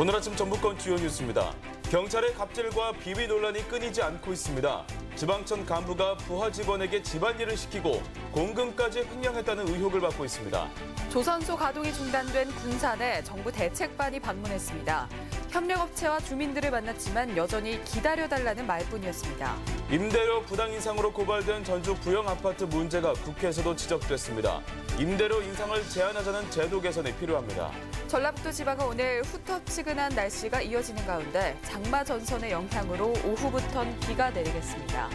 오늘 아침 전북권 주요 뉴스입니다. 경찰의 갑질과 비위 논란이 끊이지 않고 있습니다. 지방청 간부가 부하 직원에게 집안일을 시키고 공금까지 횡령했다는 의혹을 받고 있습니다. 조선소 가동이 중단된 군산에 정부 대책반이 방문했습니다. 협력업체와 주민들을 만났지만 여전히 기다려달라는 말뿐이었습니다. 임대료 부당 인상으로 고발된 전주 부영 아파트 문제가 국회에서도 지적됐습니다. 임대료 인상을 제한하자는 제도 개선이 필요합니다. 전라북도 지방은 오늘 후텁지근한 날씨가 이어지는 가운데 장마 전선의 영향으로 오후부턴 비가 내리겠습니다.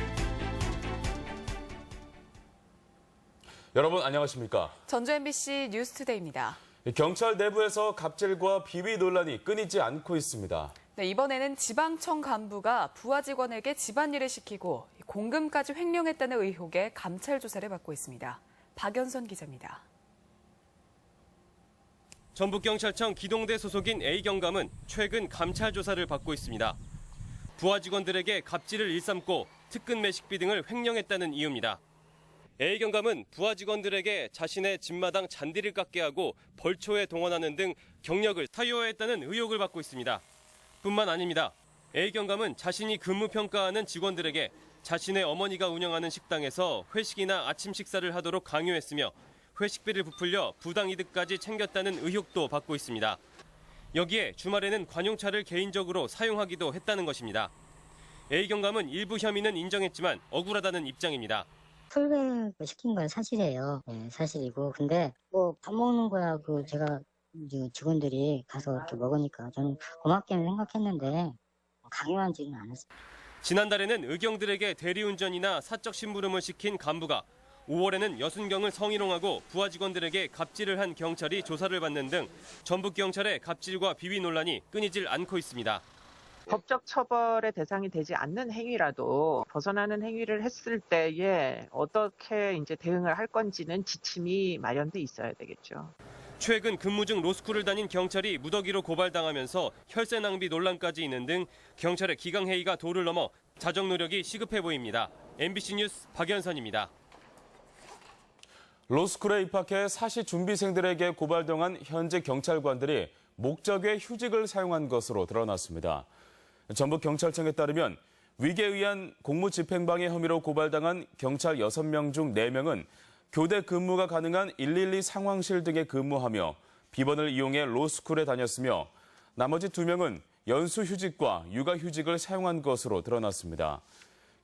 여러분 안녕하십니까? 전주 MBC 뉴스투데이입니다. 경찰 내부에서 갑질과 비위 논란이 끊이지 않고 있습니다. 네, 이번에는 지방청 간부가 부하 직원에게 집안일을 시키고 공금까지 횡령했다는 의혹에 감찰 조사를 받고 있습니다. 박연선 기자입니다. 전북경찰청 기동대 소속인 A경감은 최근 감찰 조사를 받고 있습니다. 부하 직원들에게 갑질을 일삼고 특근 매식비 등을 횡령했다는 이유입니다. A경감은 부하 직원들에게 자신의 집마당 잔디를 깎게 하고 벌초에 동원하는 등 경력을 사유화했다는 의혹을 받고 있습니다. 뿐만 아닙니다. A경감은 자신이 근무 평가하는 직원들에게 자신의 어머니가 운영하는 식당에서 회식이나 아침 식사를 하도록 강요했으며 회식비를 부풀려 부당 이득까지 챙겼다는 의혹도 받고 있습니다. 여기에 주말에는 관용차를 개인적으로 사용하기도 했다는 것입니다. A 경감은 일부 혐의는 인정했지만 억울하다는 입장입니다. 풀백을 시킨 건 사실이에요. 네, 사실이고. 근데 뭐 밥 먹는 거야 그 제가 직원들이 가서 이렇게 먹으니까 저는 고맙게 생각했는데 강요한지는 않았어요. 지난달에는 의경들에게 대리운전이나 사적 심부름을 시킨 간부가 5월에는 여순경을 성희롱하고 부하 직원들에게 갑질을 한 경찰이 조사를 받는 등 전북 경찰의 갑질과 비위 논란이 끊이질 않고 있습니다. 법적 처벌의 대상이 되지 않는 행위라도 벗어나는 행위를 했을 때에 어떻게 이제 대응을 할 건지는 지침이 마련돼 있어야 되겠죠. 최근 근무 중 로스쿨을 다닌 경찰이 무더기로 고발당하면서 혈세 낭비 논란까지 있는 등 경찰의 기강 회의가 도를 넘어 자정 노력이 시급해 보입니다. MBC 뉴스 박연선입니다. 로스쿨에 입학해 사시 준비생들에게 고발당한 현재 경찰관들이 목적의 휴직을 사용한 것으로 드러났습니다. 전북 경찰청에 따르면 위계에 의한 공무집행방해 혐의로 고발당한 경찰 6명 중 4명은 교대 근무가 가능한 112 상황실 등에 근무하며 비번을 이용해 로스쿨에 다녔으며 나머지 2명은 연수휴직과 육아휴직을 사용한 것으로 드러났습니다.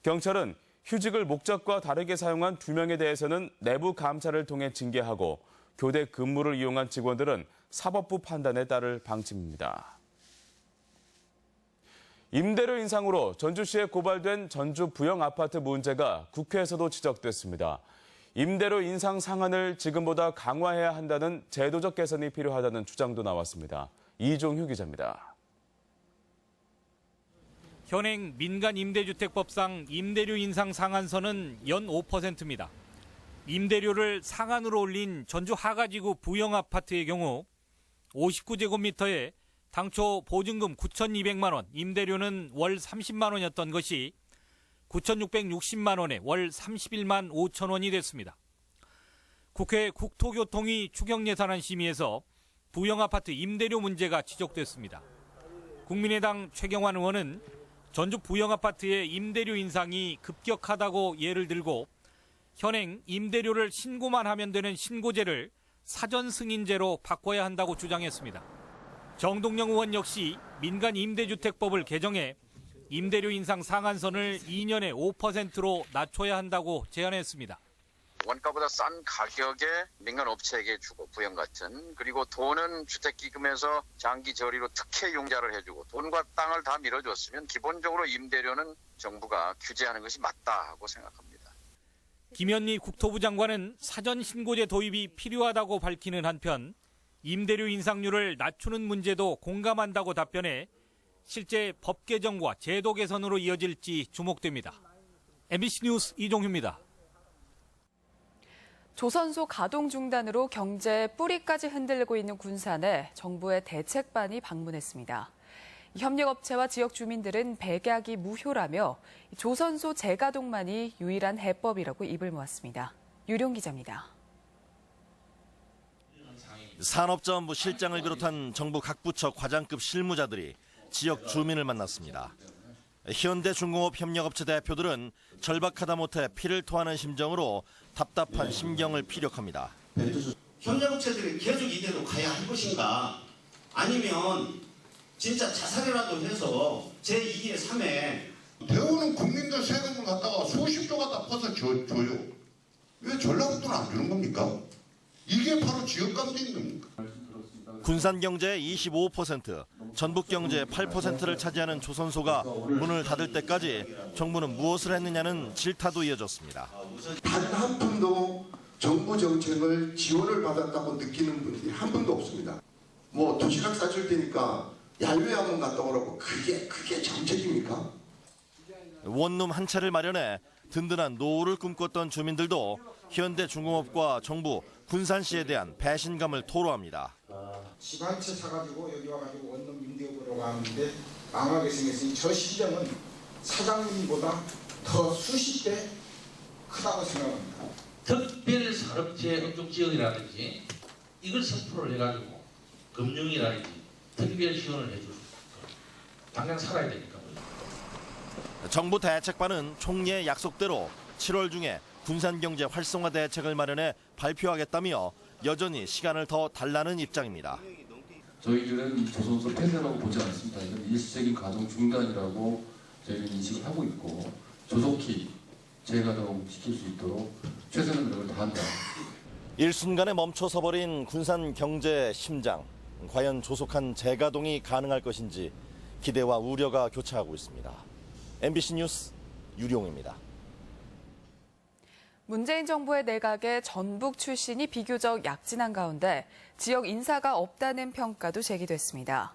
경찰은 휴직을 목적과 다르게 사용한 2명에 대해서는 내부 감찰을 통해 징계하고 교대 근무를 이용한 직원들은 사법부 판단에 따를 방침입니다. 임대료 인상으로 전주시에 고발된 전주 부영 아파트 문제가 국회에서도 지적됐습니다. 임대료 인상 상한을 지금보다 강화해야 한다는 제도적 개선이 필요하다는 주장도 나왔습니다. 이종휴 기자입니다. 현행 민간 임대주택법상 임대료 인상 상한선은 연 5%입니다. 임대료를 상한으로 올린 전주 하가지구 부영 아파트의 경우 59제곱미터에 당초 보증금 9,200만 원, 임대료는 월 30만 원이었던 것이 9,660만 원에 월 31만 5천 원이 됐습니다. 국회 국토교통위 추경예산안 심의에서 부영 아파트 임대료 문제가 지적됐습니다. 국민의당 최경환 의원은 전주 부영 아파트의 임대료 인상이 급격하다고 예를 들고 현행 임대료를 신고만 하면 되는 신고제를 사전 승인제로 바꿔야 한다고 주장했습니다. 정동영 의원 역시 민간 임대주택법을 개정해 임대료 인상 상한선을 2년에 5%로 낮춰야 한다고 제안했습니다. 원가보다 싼 가격에 민간 업체에게 주고 부영 같은 그리고 돈은 주택기금에서 장기 저리로 특혜 융자를 해주고 돈과 땅을 다 밀어줬으면 기본적으로 임대료는 정부가 규제하는 것이 맞다고 생각합니다. 김현미 국토부 장관은 사전 신고제 도입이 필요하다고 밝히는 한편 임대료 인상률을 낮추는 문제도 공감한다고 답변해 실제 법 개정과 제도 개선으로 이어질지 주목됩니다. MBC 뉴스 이종휴입니다. 조선소 가동 중단으로 경제 뿌리까지 흔들고 있는 군산에 정부의 대책반이 방문했습니다. 협력업체와 지역 주민들은 백약이 무효라며 조선소 재가동만이 유일한 해법이라고 입을 모았습니다. 유룡 기자입니다. 산업자원부 실장을 비롯한 정부 각 부처 과장급 실무자들이 지역 주민을 만났습니다. 현대중공업 협력업체 대표들은 절박하다 못해 피를 토하는 심정으로 답답한 심경을 피력합니다. 협력업체들이 계속 이대로 가야 할 것인가 아니면 진짜 자살이라도 해서 제2의 3회 대우는 국민들 세금을 갖다가 수십조 갖다 퍼서 줘, 줘요. 왜 전라북도는 안 주는 겁니까? 이게 바로 지역 감정인 겁니까? 군산 경제의 25%, 전북 경제의 8%를 차지하는 조선소가 문을 닫을 때까지 정부는 무엇을 했느냐는 질타도 이어졌습니다. 단 한 푼도 정부 정책을 지원을 받았다고 느끼는 분들이 한 분도 없습니다. 뭐 도시락 싸줄 테니까 얄외 한번 갔다 오라고 그게 그게 정책입니까? 원룸 한 채를 마련해 든든한 노후를 꿈꿨던 주민들도 현대중공업과 정부, 군산 시에 대한 배신감을 토로합니다. 집한채 사가지고 여기 와가지고 원룸 임대해보려고 하는데 망하게 생겼으니 저 심정은 사장님보다 더 수십 배 크다고 생각합니다. 특별산업체 응종지역이라든지 이걸 선포를 해가지고 금융이라든지 특별 지원을 해주고 당장 살아야 되니까 정부 대책반은 총리의 약속대로 7월 중에 군산경제 활성화 대책을 마련해 발표하겠다며 여전히 시간을 더 달라는 입장입니다. 저희들은 이 조선소 폐쇄라고 보지 않습니다. 이건 일시적인 가동 중단이라고 저희는 인식을 하고 있고 조속히 재가동 시킬 수 있도록 최선의 노력을 다한다. 일순간에 멈춰서 버린 군산 경제 심장. 과연 조속한 재가동이 가능할 것인지 기대와 우려가 교차하고 있습니다. MBC 뉴스 유룡입니다. 문재인 정부의 내각에 전북 출신이 비교적 약진한 가운데 지역 인사가 없다는 평가도 제기됐습니다.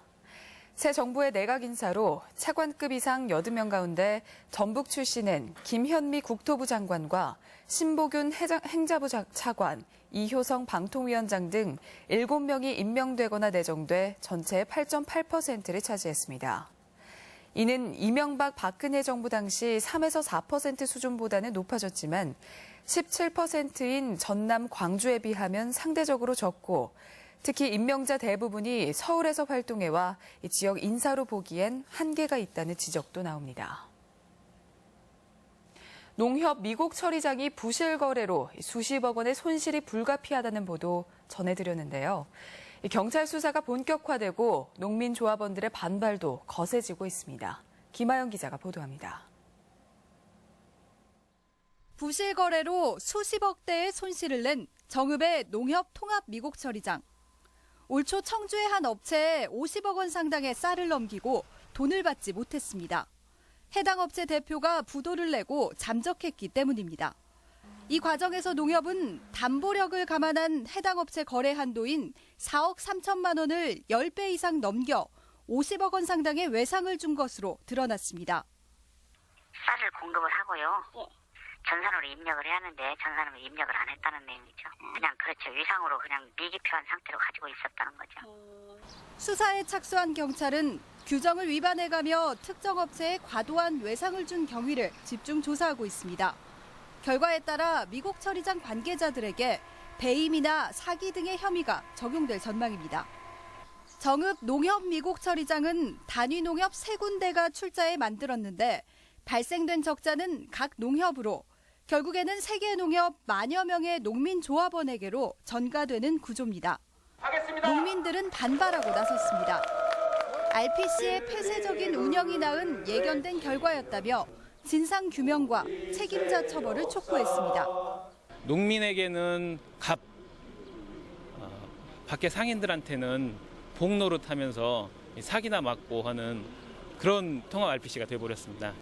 새 정부의 내각 인사로 차관급 이상 80명 가운데 전북 출신은 김현미 국토부 장관과 신보균 행자부 자- 차관, 이효성 방통위원장 등 7명이 임명되거나 내정돼 전체의 8.8%를 차지했습니다. 이는 이명박 박근혜 정부 당시 3에서 4% 수준보다는 높아졌지만 17%인 전남 광주에 비하면 상대적으로 적고 특히 임명자 대부분이 서울에서 활동해와 이 지역 인사로 보기엔 한계가 있다는 지적도 나옵니다. 농협 미국 처리장이 부실 거래로 수십억 원의 손실이 불가피하다는 보도 전해드렸는데요. 이 경찰 수사가 본격화되고 농민 조합원들의 반발도 거세지고 있습니다. 김아영 기자가 보도합니다. 부실 거래로 수십억 대의 손실을 낸 정읍의 농협 통합 미국 처리장. 올 초 청주의 한 업체에 50억 원 상당의 쌀을 넘기고 돈을 받지 못했습니다. 해당 업체 대표가 부도를 내고 잠적했기 때문입니다. 이 과정에서 농협은 담보력을 감안한 해당 업체 거래 한도인 4억 3천만 원을 10배 이상 넘겨 50억 원 상당의 외상을 준 것으로 드러났습니다. 쌀을 공급을 하고요. 전산으로 입력을 해야 하는데 전산으로 입력을 안 했다는 내용이죠. 그냥 그렇죠. 위상으로 그냥 미기표한 상태로 가지고 있었다는 거죠. 수사에 착수한 경찰은 규정을 위반해가며 특정 업체에 과도한 외상을 준 경위를 집중 조사하고 있습니다. 결과에 따라 미국 처리장 관계자들에게 배임이나 사기 등의 혐의가 적용될 전망입니다. 정읍 농협 미국 처리장은 단위 농협 세 군데가 출자해 만들었는데 발생된 적자는 각 농협으로 결국에는 세계 농협 만여 명의 농민 조합원에게로 전가되는 구조입니다. 농민들은 반발하고 나섰습니다. RPC의 폐쇄적인 운영이 낳은 예견된 결과였다며 진상 규명과 책임자 처벌을 촉구했습니다. 농민에게는 갑, 어, 밖에 상인들한테는 복노릇 하면서 사기나 맞고 하는 그런 통합 RPC가 되어버렸습니다.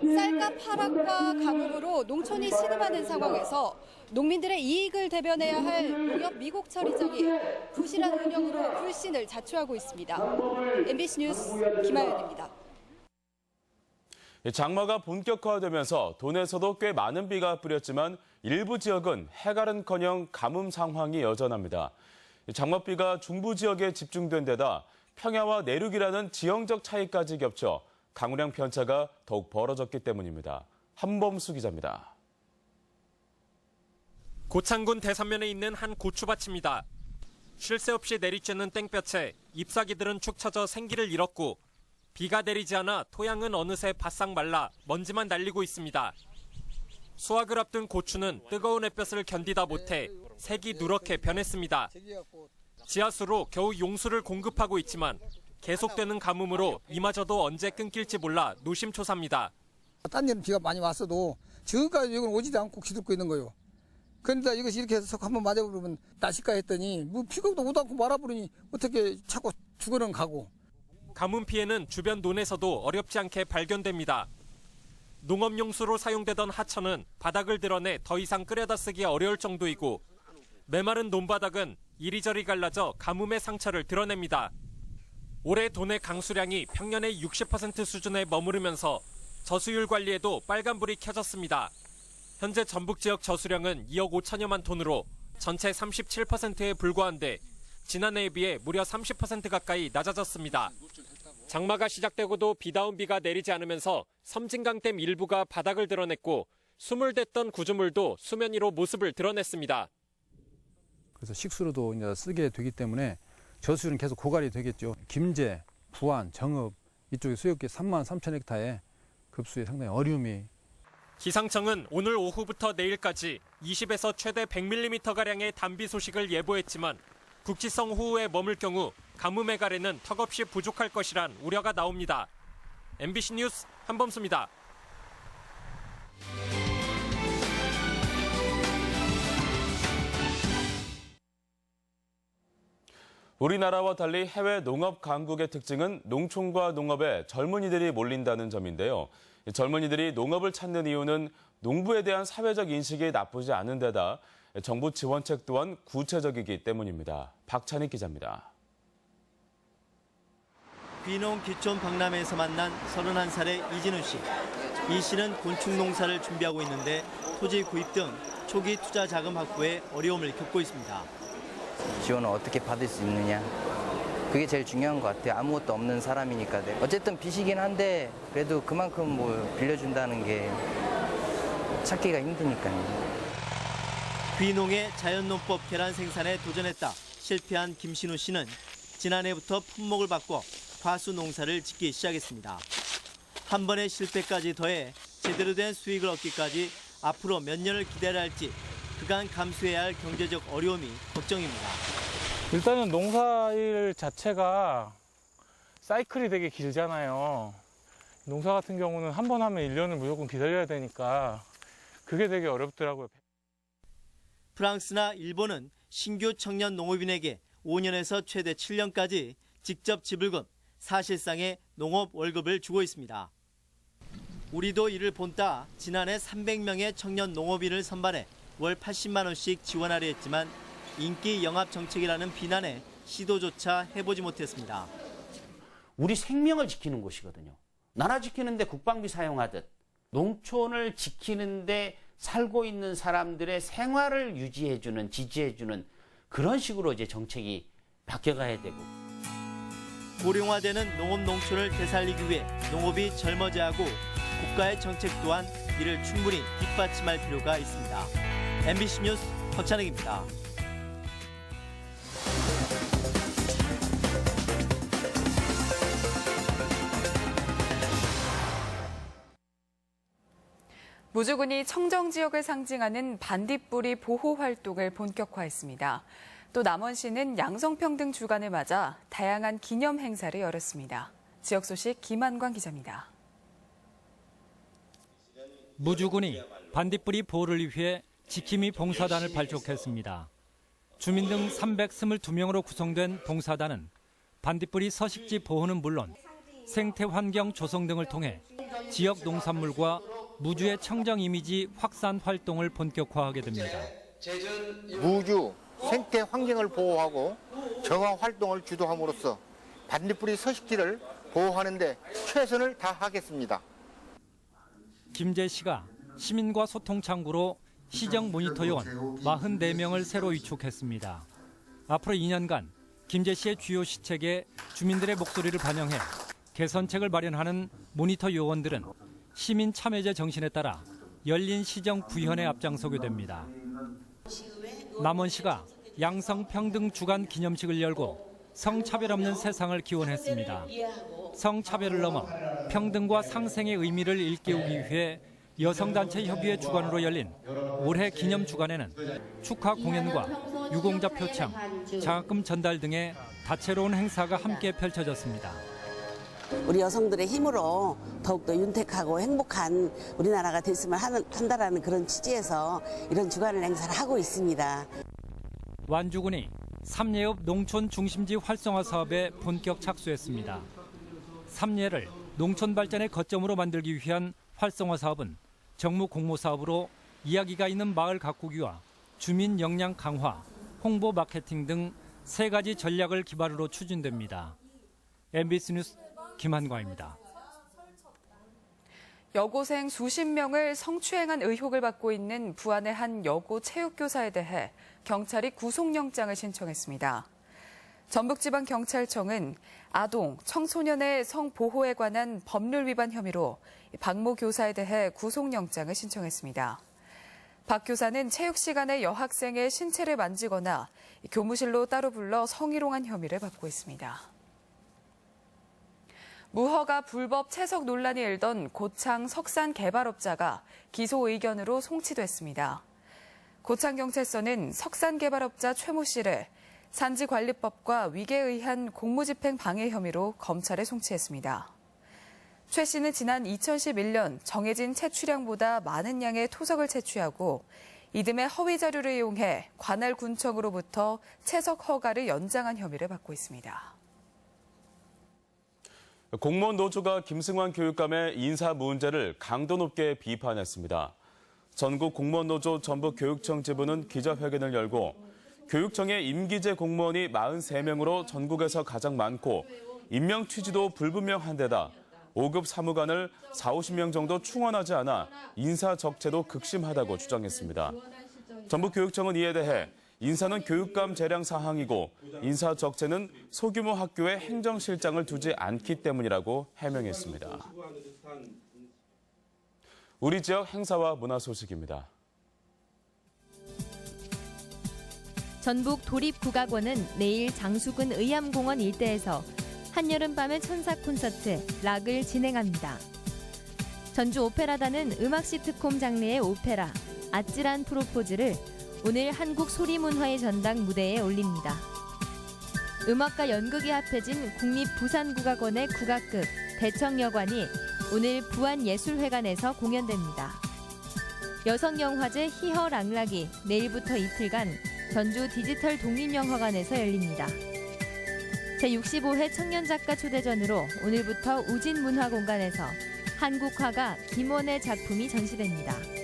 쌀값 하락과 가뭄으로 농촌이 신음하는 상황에서 농민들의 이익을 대변해야 할 농협 미국 처리장이 부실한 운영으로 불신을 자초하고 있습니다. MBC 뉴스 김아연입니다. 장마가 본격화되면서 돈에서도 꽤 많은 비가 뿌렸지만 일부 지역은 해갈은커녕 가뭄 상황이 여전합니다. 장맛비가 중부 지역에 집중된 데다 평야와 내륙이라는 지형적 차이까지 겹쳐 강우량 편차가 더욱 벌어졌기 때문입니다. 한범수 기자입니다. 고창군 대산면에 있는 한 고추밭입니다. 쉴 새 없이 내리쬐는 땡볕에 잎사귀들은 축 처져 생기를 잃었고 비가 내리지 않아 토양은 어느새 바싹 말라 먼지만 날리고 있습니다. 수확을 앞둔 고추는 뜨거운 햇볕을 견디다 못해 색이 누렇게 변했습니다. 지하수로 겨우 용수를 공급하고 있지만 계속되는 가뭄으로 이마저도 언제 끊길지 몰라 노심초사입니다. 딴 데는 비가 많이 왔어도 지금까지 여기는 오지도 않고 기다리고 있는 거예요. 그런데 이것이 이렇게 해서 한번 맞아버리면 나실까 했더니 뭐 비가 오도 않고 말아버리니 어떻게 자꾸 죽어는 가고 가뭄 피해는 주변 논에서도 어렵지 않게 발견됩니다. 농업용수로 사용되던 하천은 바닥을 드러내 더 이상 끓여다 쓰기 어려울 정도이고 메마른 논바닥은 이리저리 갈라져 가뭄의 상처를 드러냅니다. 올해 돈의 강수량이 평년의 60% 수준에 머무르면서 저수율 관리에도 빨간불이 켜졌습니다. 현재 전북 지역 저수량은 2억 5천여만 톤으로 전체 37%에 불과한데 지난해에 비해 무려 30% 가까이 낮아졌습니다. 장마가 시작되고도 비다운 비가 내리지 않으면서 섬진강댐 일부가 바닥을 드러냈고 수물댔던 구조물도 수면 위로 모습을 드러냈습니다. 그래서 식수로도 이제 쓰게 되기 때문에 저수율은 계속 고갈이 되겠죠. 김제, 부안, 정읍 이쪽에 수역기 3만 3천 헥타에 급수에 상당히 어려움이 기상청은 오늘 오후부터 내일까지 20에서 최대 100mm가량의 단비 소식을 예보했지만 국지성 호우에 머물 경우 가뭄의 가래는 턱없이 부족할 것이란 우려가 나옵니다. MBC 뉴스 한범수입니다. 우리나라와 달리 해외 농업 강국의 특징은 농촌과 농업에 젊은이들이 몰린다는 점인데요. 젊은이들이 농업을 찾는 이유는 농부에 대한 사회적 인식이 나쁘지 않은 데다 정부 지원책 또한 구체적이기 때문입니다. 박찬희 기자입니다. 귀농 귀촌 박람회에서 만난 31살의 이진우 씨. 이 씨는 곤충 농사를 준비하고 있는데 토지 구입 등 초기 투자 자금 확보에 어려움을 겪고 있습니다. 지원을 어떻게 받을 수 있느냐. 그게 제일 중요한 것 같아요. 아무것도 없는 사람이니까. 어쨌든 빚이긴 한데 그래도 그만큼 뭐 빌려준다는 게 찾기가 힘드니까요. 귀농의 자연농법 계란 생산에 도전했다. 실패한 김신우 씨는 지난해부터 품목을 바꿔 과수 농사를 짓기 시작했습니다. 한 번의 실패까지 더해 제대로 된 수익을 얻기까지 앞으로 몇 년을 기다려야 할지 그간 감수해야 할 경제적 어려움이 걱정입니다. 일단은 농사일 자체가 사이클이 되게 길잖아요. 농사 같은 경우는 한 번 하면 1년을 무조건 기다려야 되니까 그게 되게 어렵더라고요. 프랑스나 일본은 신규 청년 농업인에게 5년에서 최대 7년까지 직접 지불금, 사실상의 농업 월급을 주고 있습니다. 우리도 이를 본따 지난해 300명의 청년 농업인을 선발해 월 80만 원씩 지원하려 했지만 인기 영합 정책이라는 비난에 시도조차 해보지 못했습니다. 우리 생명을 지키는 곳이거든요. 나라 지키는데 국방비 사용하듯 농촌을 지키는데 살고 있는 사람들의 생활을 유지해주는, 지지해주는 그런 식으로 이제 정책이 바뀌어가야 되고. 고령화되는 농업 농촌을 되살리기 위해 농업이 젊어져야 하고 국가의 정책 또한 이를 충분히 뒷받침할 필요가 있습니다. MBC 뉴스 박찬혁입니다. 무주군이 청정 지역을 상징하는 반딧불이 보호 활동을 본격화했습니다. 또 남원시는 양성평등 주간을 맞아 다양한 기념 행사를 열었습니다. 지역 소식 김한광 기자입니다. 무주군이 반딧불이 보호를 위해 지킴이 봉사단을 발족했습니다. 주민 등 322명으로 구성된 봉사단은 반딧불이 서식지 보호는 물론 생태 환경 조성 등을 통해 지역 농산물과 무주의 청정 이미지 확산 활동을 본격화하게 됩니다. 무주 생태 환경을 보호하고 정화 활동을 주도함으로써 반딧불이 서식지를 보호하는 데 최선을 다하겠습니다. 김재 씨가 시민과 소통 창구로 시정 모니터 요원 44명을 새로 위촉했습니다. 앞으로 2년간 김재 씨의 주요 시책에 주민들의 목소리를 반영해 개선책을 마련하는 모니터 요원들은 시민 참여제 정신에 따라 열린 시정 구현에 앞장서게 됩니다. 남원 시가 양성평등 주간 기념식을 열고 성차별 없는 세상을 기원했습니다. 성차별을 넘어 평등과 상생의 의미를 일깨우기 위해 여성단체 협의회 주관으로 열린 올해 기념 주간에는 축하 공연과 유공자 표창, 장학금 전달 등의 다채로운 행사가 함께 펼쳐졌습니다. 우리 여성들의 힘으로 더욱더 윤택하고 행복한 우리나라가 됐으면 하는, 한다라는 그런 취지에서 이런 주간을 행사를 하고 있습니다. 완주군이 삼례읍 농촌 중심지 활성화 사업에 본격 착수했습니다. 삼례를 농촌 발전의 거점으로 만들기 위한 활성화 사업은 정무 공모 사업으로 이야기가 있는 마을 가꾸기와 주민 역량 강화, 홍보 마케팅 등 세 가지 전략을 기반으로 추진됩니다. MBC 뉴스 김한과입니다. 여고생 수십 명을 성추행한 의혹을 받고 있는 부안의 한 여고 체육교사에 대해 경찰이 구속영장을 신청했습니다. 전북지방경찰청은 아동, 청소년의 성보호에 관한 법률 위반 혐의로 박모 교사에 대해 구속영장을 신청했습니다. 박 교사는 체육 시간에 여학생의 신체를 만지거나 교무실로 따로 불러 성희롱한 혐의를 받고 있습니다. 무허가 불법 채석 논란이 일던 고창 석산 개발업자가 기소 의견으로 송치됐습니다. 고창경찰서는 석산 개발업자 최모 씨를 산지관리법과 위계에 의한 공무집행 방해 혐의로 검찰에 송치했습니다. 최 씨는 지난 2011년 정해진 채취량보다 많은 양의 토석을 채취하고 이듬해 허위 자료를 이용해 관할 군청으로부터 채석 허가를 연장한 혐의를 받고 있습니다. 공무원 노조가 김승환 교육감의 인사 문제를 강도 높게 비판했습니다. 전국 공무원 노조 전북 교육청 지부는 기자회견을 열고 교육청의 임기제 공무원이 43명으로 전국에서 가장 많고 임명 취지도 불분명한 데다 5급 사무관을 4, 50명 정도 충원하지 않아 인사 적체도 극심하다고 주장했습니다. 전북교육청은 이에 대해 인사는 교육감 재량 사항이고 인사 적체는 소규모 학교에 행정실장을 두지 않기 때문이라고 해명했습니다. 우리 지역 행사와 문화 소식입니다. 전북 도립국악원은 내일 장수군 의암공원 일대에서 한여름밤의 천사 콘서트 락을 진행합니다. 전주 오페라단은 음악 시트콤 장르의 오페라 아찔한 프로포즈를 오늘 한국 소리문화의 전당 무대에 올립니다. 음악과 연극이 합해진 국립부산국악원의 국악극 대청여관이 오늘 부안예술회관에서 공연됩니다. 여성영화제 희허랑락이 내일부터 이틀간 전주 디지털 독립영화관에서 열립니다. 제65회 청년작가 초대전으로 오늘부터 우진문화공간에서 한국화가 김원의 작품이 전시됩니다.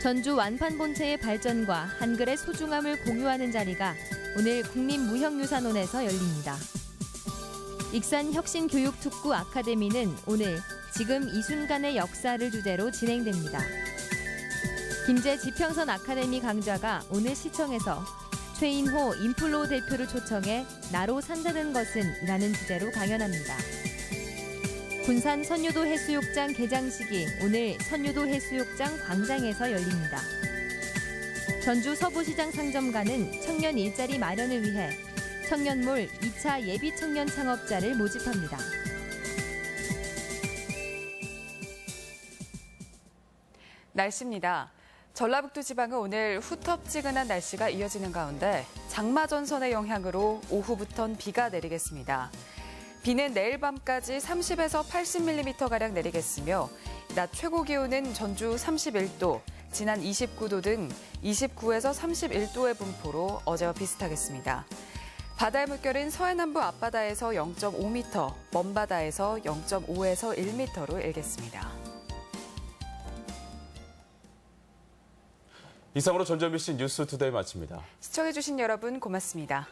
전주 완판 본체의 발전과 한글의 소중함을 공유하는 자리가 오늘 국립무형유산원에서 열립니다. 익산 혁신교육특구 아카데미는 오늘 지금 이 순간의 역사를 주제로 진행됩니다. 김제 지평선 아카데미 강좌가 오늘 시청에서 최인호 인플로 대표를 초청해 나로 산다는 것은 이라는 주제로 강연합니다. 군산 선유도 해수욕장 개장식이 오늘 선유도 해수욕장 광장에서 열립니다. 전주 서부시장 상점가는 청년 일자리 마련을 위해 청년몰 2차 예비 청년 창업자를 모집합니다. 날씨입니다. 전라북도 지방은 오늘 후텁지근한 날씨가 이어지는 가운데 장마 전선의 영향으로 오후부턴 비가 내리겠습니다. 비는 내일 밤까지 30에서 80mm가량 내리겠으며 낮 최고 기온은 전주 31도, 지난 29도 등 29에서 31도의 분포로 어제와 비슷하겠습니다. 바다의 물결은 서해남부 앞바다에서 0.5m, 먼바다에서 0.5에서 1m로 일겠습니다. 이상으로 전주MBC 뉴스 투데이 마칩니다. 시청해주신 여러분 고맙습니다.